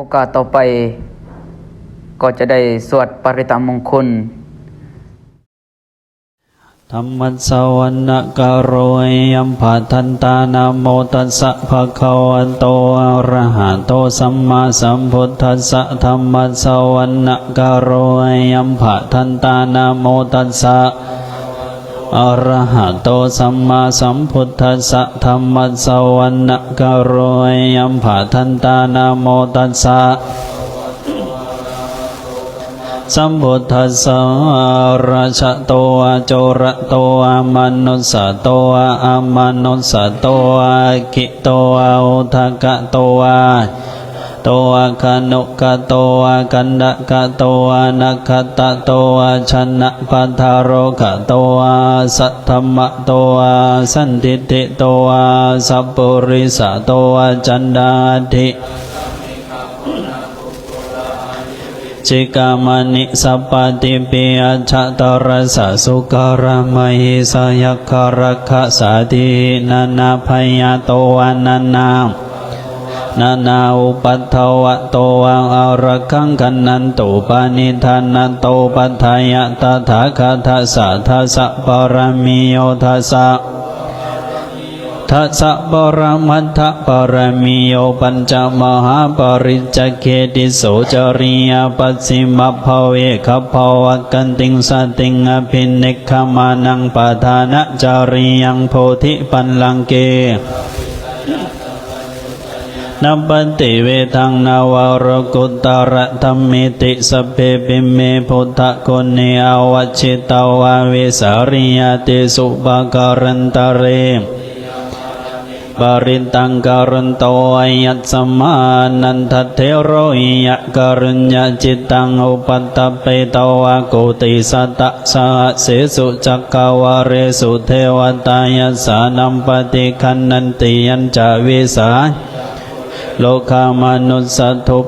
โอกาสต่อไปก็จะได้สวดปริตามงคลธรรมสวรรกโรยยัมภะทันตานโมตัสสะภะคะวะโตอะระหะโตสัมมาสัมพุทธัสสะธรรมสวรรกโรยยัมภะทันตานโมตัสสะ อรหะโตสัมมาสัมพุทธัสสะธรรมสวรรกโรยยัมภะทันตานาโมตัสสะสัมพุทธัสสะราชโตอาโจระโตอามนุสะโตอาอามนุสะโตอาคิโตอาอุทกะโตอา โตอาคานุกะโตอากันดะกะโตอานัคตะโตอาชนะปัทาโรกะโตอาสัทธมะโตอาสันติติโตอาสัพปุริสะโตอาจันดาธิจิกามานิสัพปติปิอัจฉตรสะสุการามหิสยักขรักขสาธินานาพยาโตวานานานา นาอุปัฏฐวะโตวังอารักขังกันนันตุปานิธานันโตปัฏฐายะตถาคาทัสสะทัสะปรมิโยทัสสะทัสสะปรมัตถปรมิโยปัญจมหาปริจเคติโสจริยปัสสิมภเวขภวกันติงสติงอภินิคขมานังปทานะจาริยังโพธิปันลังเก นับปันติเวทังนาวรกุตระธรรมิติสเพปิเมพุทธคนเนอวัชิตาวาเวสาริยติสุปการันตเรปริตังการุณโตอายัตสมานันทเทโรหิยะการุญญจิตตังอุปัตตเปตวะโกติสัตตะสหเสสุจักกวาเรสุเทวตายสานัมปฏิคันนันติยัญจวิสา โลกามนุสทุป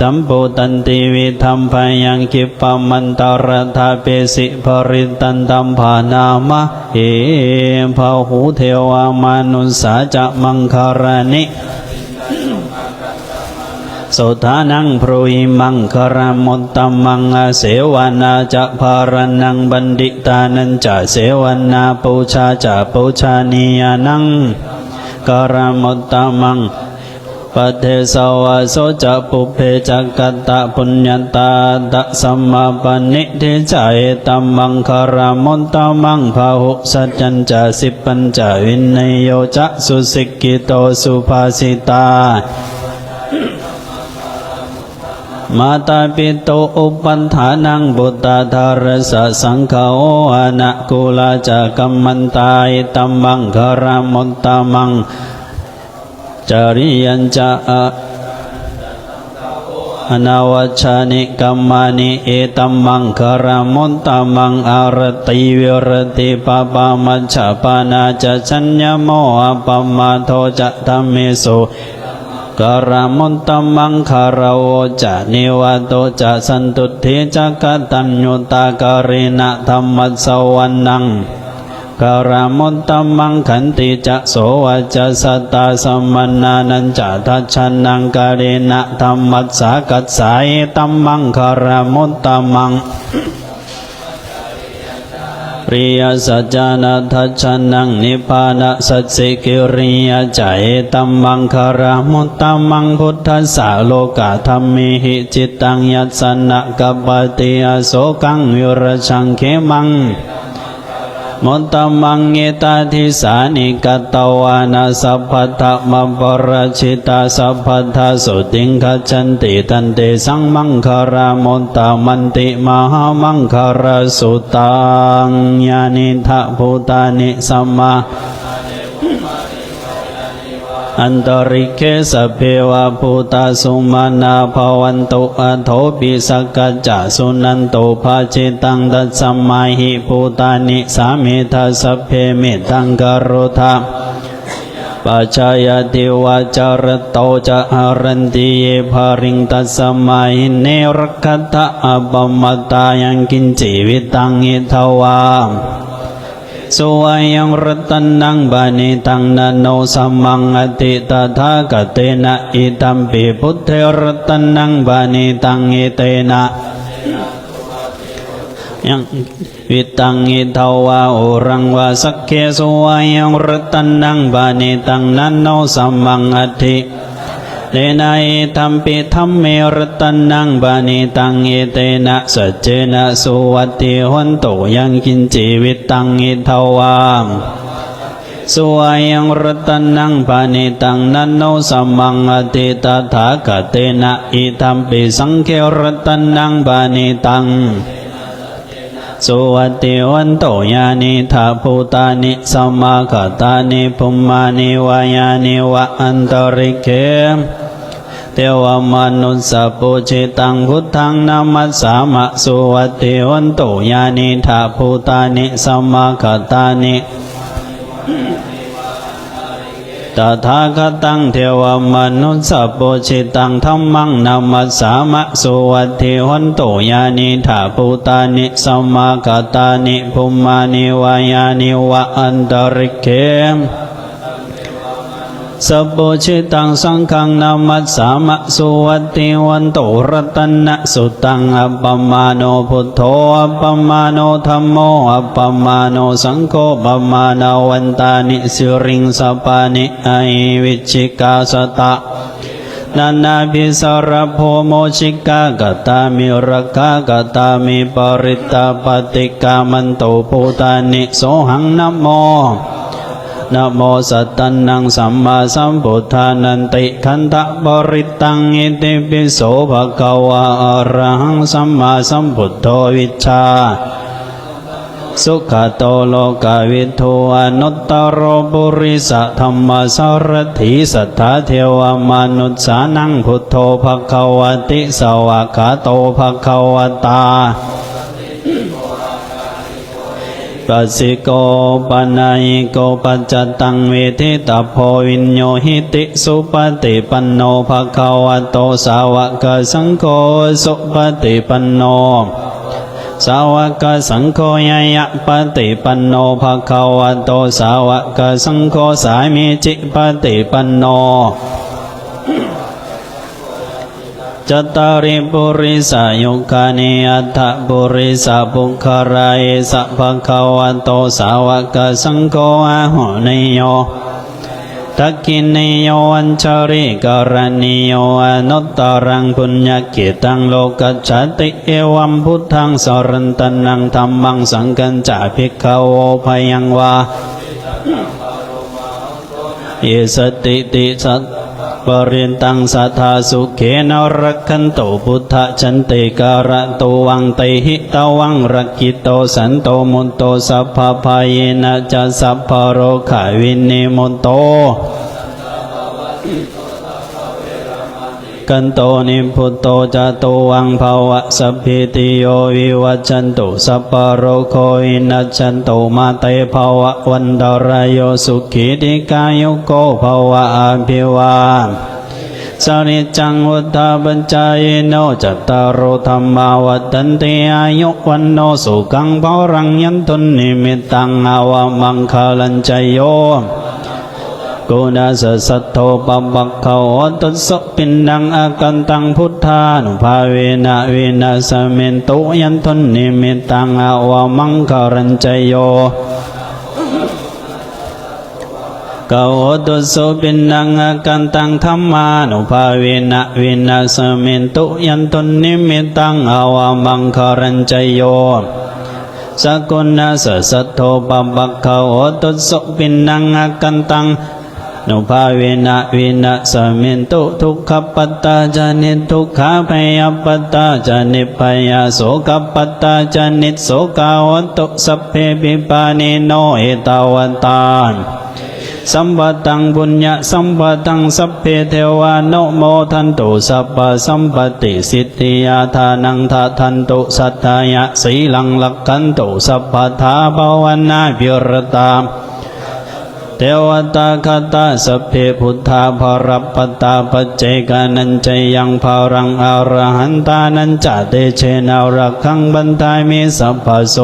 สัมปุตันติวิธรรมพยังคิปมันตรธาเปสิภริตันตัมภานามะเอภาหูเทวามนุสาจะมังคารณิสุธานังพรุยมังคารมุตตมังอาเสวนาจะภารนังบัณฑิตานันจะเสวนาปูชาจะปูชานียานังกรมุตตมัง ปเทสวะโสจะปุเพจักกัตตะปุญญาตาตะสัมมาปณิทิจายตัมมังคารมุตตมังพาหุสัจจัญจะสิปัญจวินยโยจะสุสิกิโตสุภาสิตามาตาปิโตอุปัฏฐานังบุตตาธารสะสังฆโออานะกุลาจะกัมมันตายตัมมังคารมุตตมัง จาริยัญจะอะอนาวชานิกัมมานิเอตัมมังคารมุตตมังอารติวิรติปะปามัจฉปานาจะชัญญโมอะปมมาโทจะธรรมิสุกรมุตตมังคารโวจะนิวโตจะสันตุเทจะกตัญญุตากริณธรรมสวรรนัง กรมุตตมังขันติจะโสวจะสตาสมนานันจะทัชนังกาเรนะธรรมัสสากัสสายตัมมังคารมุตตมังปริยสัจจานาทัชนังนิพพานะสัจสิกิริยใจตัมมังคารมุตตมังพุทธัสสะโลกาธรรมิหิจิตตังยัสสนะกัปปติอโสกังวิรชังเขมัง มุตตมังเอตาทิสานิกตวานาสัพพะทะมปรชิตาสัพพะทสุติงคจันติตันเตสังมังคารามุตตมันติมหามังคารสุตังญาณิทะภูตานิสัมมา อันตริเคสพเพวะภูตาสุมาณาภวันตุอัโถปิสกัจจสุนันตุภาจิตังตัสสมาหิภูตานิสามิทัสพเพเมตังกโรธาปัจจายติวาจารโตจะหารันติเยภาริงตัสสมาหิเนรคัตถะอปมตตายังกินจิวิตังอิทวา สุวายังรัตนังบานิตังนันโนสัมมังอติตถาคเตนะอิตัมปิพุทธรัตนังบานิตังอิเตนะยังวิตังอิทาวาโอรังวาสักเคสุวายังรัตนังบานิตังนันโนสัมมังอธิ เลนะเอธัมปิธัมเมรัตนังบานิตังเอเตนะสัจเจนะสุวัตติหันโตยังกินจีวิตังอิทาวามสุวายังรัตนังปานิตังนันโนสัมมังอติตถาคเตนะอิทัมปิสังเครัตนังปานิตังสุวัติวันโตยานิทาภูตานิสัมมาคตานิภุมมานิวายานิวะอันตริเก เทวมนุสสะปุจิตังพุทธังนามัสสามะสุวัติวันโตยานิทาภูตานิสัมมาคตานิตถาคตังเทวมนุสสะปุชิตังธรรมังนามัสสามะสุวัตถิหันโตยานิถาภูตานิสัมมาคตานิภุมานิวายานิวะอันตริเก สัพพุชิตังสังฆังนามัสสามะสุวัติวันโตรัตนะสุตังอัปปมาโนพุทโธอัปปมาโนธัมโมอัปปมาโนสังโฆปัปมานาวันตานิสิริงสัปานิไอวิชิกาสตะนานาพิสารโพโมชิกากตามิรกากตามิปริตาปฏิกามันโตภูตานิโสหังนโม นะโมสัตตันนังสัมมาสัมพุทธานันติขันธบริตังอิติปิโสภะคะวะอรหังสัมมาสัมพุทโธวิชชาสุขโตโลกวิทูอนุตตรปุริสธรรมสารถิสัทธาเทวมนุษสานังพุทโธภะคะวติสวากาโตภะคะวตา ปัสสิโกปัญญิโกปัจจตังเวทิตาโพวินโยหิติสุปฏิปันโนภะคะวะโตสาวกสังโฆสุปฏิปันโนสาวกสังโฆยยะปฏิปันโนภะคะวะโตสาวกสังโฆสามิจิปฏิปันโน จตาริปุริสายุคานิอัตถปุริสาปุคาราเอสะภะคะวะโตสาวกสังโฆอะหุเนโยทักขิเนโยอัญชริกรณิโยอนุตตรังปุญญกิตังโลกัจจติเอวัมพุทธังสรันตนังธรรมังสังกัญจาภิกขโวพยังวา เยสติติสัตปรินตังสัทธาสุเขนรักขันโตพุทธชันติการะโตวังเตหิตวังรักกิโตสันโตมุนโตสัพพพายนะจะสัพพโรขาวินิมุนโต กันโตนิพุตโตจาโตวังภาวะสัพพิติโยวิวัจันตุสัพพโรโควินัจันตุมาเตภาวะวันตรายโยสุขีติกายุโกภาวะอภิวาสริจังวุฒาปัญจายโนจัตตารโอธรรมาวัตันติอายุวันโนสุขังภรังยันตุนิมิตังอาวมังคลัญจโย กุณาสสัทโธปัมปักเขาตุสสปินดังอากันตังพุทธานุภาเวนะเวนะสมเมนตุยันทนนิมิตังอาวามังคารัญจโยกาวตุสปินังอากันตังธรรมานุภาเวนะเวนะสมเมนตุยันทนนิมิตังอาวามังคารัญจโยสกุณาสสัทโธปัปปักขโอตุสปินังอากันตัง นุภาเวนะเวนะสมินตุทุกขปัตตาจานิทุกขาพยาปัตตาจานิพยาโสกปัตตาจานิโสกาวันตุสัพเพปิปานิโนเอตาวันตานสัมปตังบุญญาสัมปตังสัพเพเทวานุโมทันตุสัพพะสัมปติสิทธิยาทานังทาทันตุสัทธายะสีลังลักขันตุสัพพทาภาวนาภิรตาม เทวตาคตาสเพพุทธาภรัปตาปัจเจกานันจยังภารังอรหันตานันจเตเชนารักขังบันทายมีสัพพโส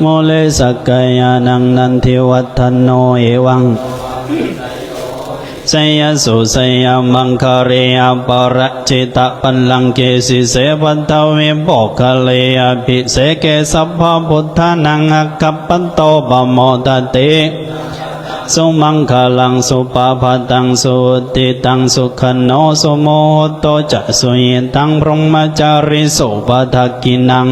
โมเลสกกายานังนันทิวัฒโนเอวัง สยสุสยมังคาเรียปรจิตปัลลังเกสิเสปัตเวโปคเลอภิเสเกสัพพพุทธานังอักขปันโตปโมตเตสุมังคลังสุปาพตังสุติตังสุขโนสุโมโตจะสุยตังพรหมจาริสุปทักกินัง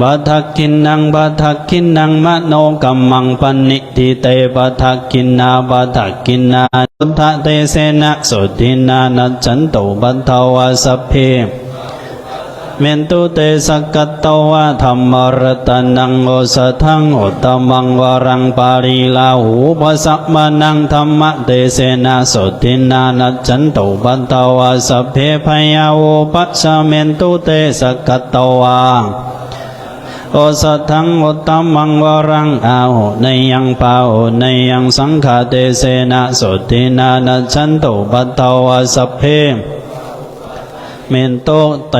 บัทักขินนังบัทักขินนังมโนกัมมังปนิทิเตบัทักขินนาบัทักขินนาสุทธเตเสนะสุทินานัจันตุบัทวาสเพเมนตุเตสกัตตวะธรรมรตนังโอสทังโอตมังวรังปาริลาหูปสัมมานังธรรมเตเสนะสุทินานัจันตุบัทวาสัพเพพยาโอปัสสะเมนตุเตสกกัตตวะ โอสัทธังอุตตมังวรังอาหุในยังปาหุในยังสังฆาเตเสนะสุตินานัชันตุปัตตวาสัพเพเมนโตเต